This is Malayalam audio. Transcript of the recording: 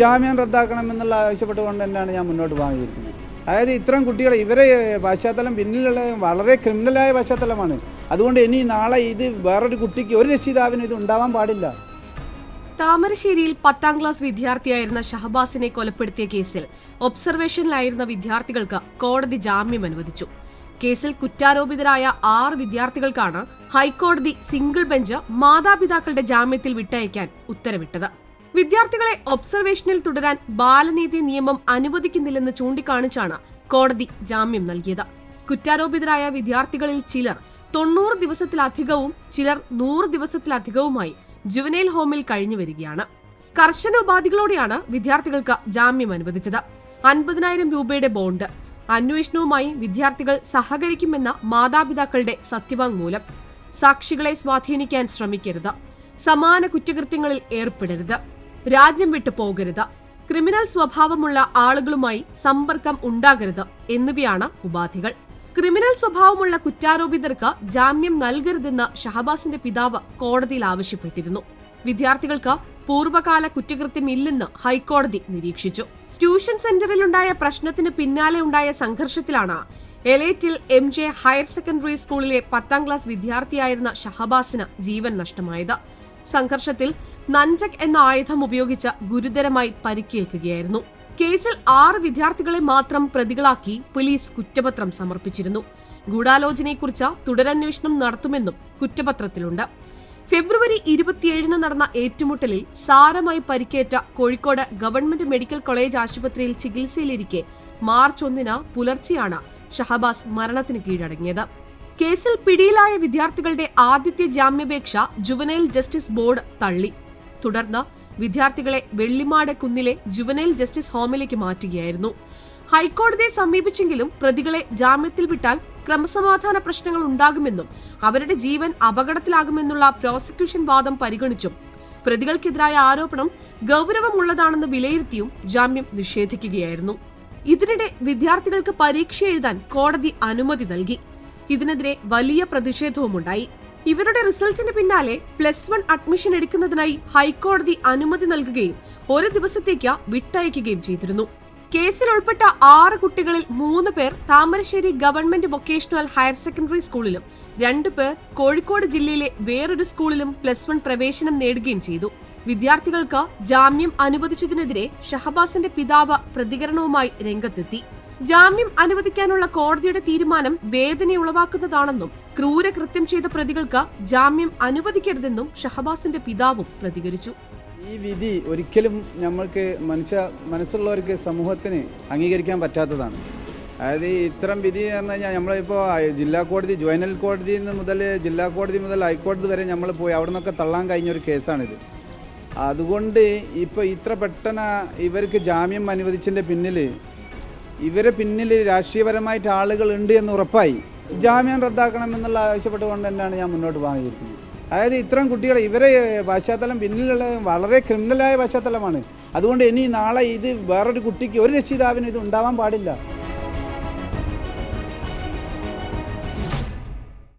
ജാമ്യം റദ്ദാക്കണമെന്നുള്ള ആവശ്യപ്പെട്ടുകൊണ്ട് തന്നെയാണ് ഞാൻ മുന്നോട്ട് പോകാനിരിക്കുന്നത്. അതായത് ഇത്തരം കുട്ടികൾ ഇവരെ പശ്ചാത്തലം പിന്നിലുള്ള വളരെ ക്രിമിനലായ പശ്ചാത്തലമാണ്. അതുകൊണ്ട് ഇനി നാളെ ഇത് വേറൊരു കുട്ടിക്ക് ഒരു രക്ഷിതാവിനും ഇത് ഉണ്ടാവാൻ പാടില്ല. താമരശ്ശേരിയിൽ പത്താം ക്ലാസ് വിദ്യാർത്ഥിയായിരുന്ന ഷഹബാസിനെ കൊലപ്പെടുത്തിയ കേസിൽ ഒബ്സർവേഷനിലായിരുന്ന വിദ്യാർത്ഥികൾക്ക് കോടതി ജാമ്യം അനുവദിച്ചു. കേസിൽ കുറ്റാരോപിതരായ ആറ് വിദ്യാർത്ഥികൾക്കാണ് ഹൈക്കോടതി സിംഗിൾ ബെഞ്ച് മാതാപിതാക്കളുടെ ജാമ്യത്തിൽ വിട്ടയക്കാൻ ഉത്തരവിട്ടത്. വിദ്യാർത്ഥികളെ ഒബ്സർവേഷനിൽ തുടരാൻ ബാലനീതി നിയമം അനുവദിക്കുന്നില്ലെന്ന് ചൂണ്ടിക്കാണിച്ചാണ് കോടതി ജാമ്യം നൽകിയത്. കുറ്റാരോപിതരായ വിദ്യാർത്ഥികളിൽ ചിലർ തൊണ്ണൂറ് ദിവസത്തിലധികവും ചിലർ നൂറ് ദിവസത്തിലധികവുമായി ജുവനൈൽ ഹോമിൽ കഴിഞ്ഞു വരികയാണ്. കർശന ഉപാധികളോടെയാണ് വിദ്യാർത്ഥികൾക്ക് ജാമ്യം അനുവദിച്ചത്. അൻപതിനായിരം രൂപയുടെ ബോണ്ട്. അന്വേഷണവുമായി വിദ്യാർത്ഥികൾ സഹകരിക്കുമെന്ന മാതാപിതാക്കളുടെ സത്യവാങ്മൂലം. സാക്ഷികളെ സ്വാധീനിക്കാൻ ശ്രമിക്കരുത്. സമാന കുറ്റകൃത്യങ്ങളിൽ ഏർപ്പെടരുത്. രാജ്യം വിട്ടു പോകരുത്. ക്രിമിനൽ സ്വഭാവമുള്ള ആളുകളുമായി സമ്പർക്കം ഉണ്ടാകരുത് എന്നിവയാണ് ഉപാധികൾ. ക്രിമിനൽ സ്വഭാവമുള്ള കുറ്റാരോപിതർക്ക് ജാമ്യം നൽകരുതെന്ന് ഷഹബാസിന്റെ പിതാവ് കോടതിയിൽ ആവശ്യപ്പെട്ടിരുന്നു. വിദ്യാർത്ഥികൾക്ക് പൂർവകാല കുറ്റകൃത്യമില്ലെന്ന് ഹൈക്കോടതി നിരീക്ഷിച്ചു. ട്യൂഷൻ സെന്ററിലുണ്ടായ പ്രശ്നത്തിന് പിന്നാലെ ഉണ്ടായ സംഘർഷത്തിലാണ് എലേറ്റിൽ എം ജെ ഹയർ സെക്കൻഡറി സ്കൂളിലെ പത്താം ക്ലാസ് വിദ്യാർത്ഥിയായിരുന്ന ഷഹബാസിന് ജീവൻ നഷ്ടമായത്. സംഘർഷത്തിൽ നഞ്ചക് എന്ന ആയുധം ഉപയോഗിച്ച് ഗുരുതരമായി പരിക്കേൽക്കുകയായിരുന്നു. കേസിൽ ആറ് വിദ്യാർത്ഥികളെ മാത്രം പ്രതികളാക്കി പോലീസ് കുറ്റപത്രം സമർപ്പിച്ചിരുന്നു. ഗൂഢാലോചനയെക്കുറിച്ച് തുടരന്വേഷണം നടത്തുമെന്നും കുറ്റപത്രത്തിലുണ്ട്. ഫെബ്രുവരി ഇരുപത്തിയേഴിന് നടന്ന ഏറ്റുമുട്ടലിൽ സാരമായി പരിക്കേറ്റ കോഴിക്കോട് ഗവൺമെന്റ് മെഡിക്കൽ കോളേജ് ആശുപത്രിയിൽ ചികിത്സയിലിരിക്കെ മാർച്ച് ഒന്നിന് പുലർച്ചെയാണ് ഷഹബാസ് മരണത്തിന് കീഴടങ്ങിയത്. കേസിൽ പിടിയിലായ വിദ്യാർത്ഥികളുടെ ആദ്യത്തെ ജാമ്യാപേക്ഷ ജുവനൈൽ ജസ്റ്റിസ് ബോർഡ് തള്ളി. തുടർന്ന് വിദ്യാർത്ഥികളെ വെള്ളിമാട കുന്നിലെ ജുവനൈൽ ജസ്റ്റിസ് ഹോമിലേക്ക് മാറ്റുകയായിരുന്നു. ഹൈക്കോടതിയെ സമീപിച്ചെങ്കിലും പ്രതികളെ ജാമ്യത്തിൽ വിട്ടാൽ ക്രമസമാധാന പ്രശ്നങ്ങൾ ഉണ്ടാകുമെന്നും അവരുടെ ജീവൻ അപകടത്തിലാകുമെന്നുള്ള പ്രോസിക്യൂഷൻ വാദം പരിഗണിച്ചും പ്രതികൾക്കെതിരായ ആരോപണം ഗൗരവമുള്ളതാണെന്ന് വിലയിരുത്തിയും ജാമ്യം നിഷേധിക്കുകയായിരുന്നു. ഇതിനിടെ വിദ്യാർത്ഥികൾക്ക് പരീക്ഷ എഴുതാൻ കോടതി അനുമതി നൽകി. ഇതിനെതിരെ വലിയ പ്രതിഷേധവുമുണ്ടായി. ഇവരുടെ റിസൾട്ടിന് പിന്നാലെ പ്ലസ് വൺ അഡ്മിഷൻ എടുക്കുന്നതിനായി ഹൈക്കോടതി അനുമതി നൽകുകയും ഒരു ദിവസത്തേക്ക് വിട്ടയക്കുകയും ചെയ്തിരുന്നു. കേസിൽ ഉൾപ്പെട്ട ആറ് കുട്ടികളിൽ മൂന്ന് പേർ Thamarassery government vocational higher secondary സ്കൂളിലും രണ്ടു പേർ കോഴിക്കോട് ജില്ലയിലെ വേറൊരു സ്കൂളിലും പ്ലസ് വൺ പ്രവേശനം നേടുകയും ചെയ്തു. വിദ്യാർത്ഥികൾക്ക് ജാമ്യം അനുവദിച്ചതിനെതിരെ ഷഹബാസിന്റെ പിതാവ് പ്രതികരണവുമായി രംഗത്തെത്തി. ജാമ്യം അനുവദിക്കാനുള്ള കോടതിയുടെ തീരുമാനം വേദന ഉളവാക്കുന്നതാണെന്നും ക്രൂരകൃത്യം ചെയ്ത പ്രതികൾക്ക് ജാമ്യം അനുവദിക്കരുതെന്നും ഷഹബാസിന്റെ പിതാവും പ്രതികരിച്ചു. ഈ വിധി ഒരിക്കലും നമ്മൾക്ക് മനുഷ്യ മനസ്സുള്ളവർക്ക് സമൂഹത്തിന് അംഗീകരിക്കാൻ പറ്റാത്തതാണ്. അതായത് ഇത്തരം വിധി എന്ന് പറഞ്ഞാൽ നമ്മളിപ്പോൾ ജില്ലാ കോടതി ജുവനൽ കോടതി നിന്ന് മുതൽ ജില്ലാ കോടതി മുതൽ ഹൈക്കോടതി വരെ നമ്മൾ പോയി അവിടെ നിന്നൊക്കെ തള്ളാൻ കഴിഞ്ഞ ഒരു കേസാണിത്. അതുകൊണ്ട് ഇപ്പോൾ ഇത്ര പെട്ടെന്ന് ഇവർക്ക് ജാമ്യം അനുവദിച്ചതിന്റെ പിന്നിൽ ഇവരെ പിന്നിൽ രാഷ്ട്രീയപരമായിട്ട് ആളുകൾ ഉണ്ട് എന്ന് ഉറപ്പായി. ജാമ്യം റദ്ദാക്കണം എന്നുള്ള ആവശ്യപ്പെട്ടുകൊണ്ട് തന്നെയാണ് ഞാൻ മുന്നോട്ട് പോകാനിരിക്കുന്നത്. അതായത് ഇത്തരം കുട്ടികൾ ഇവരെ പശ്ചാത്തലം പിന്നിലുള്ള വളരെ ക്രിമിനലായ പശ്ചാത്തലമാണ്. അതുകൊണ്ട് ഇനി നാളെ ഇത് വേറൊരു കുട്ടിക്ക് ഒരു രക്ഷിതാവിനും ഇത് ഉണ്ടാവാൻ പാടില്ല.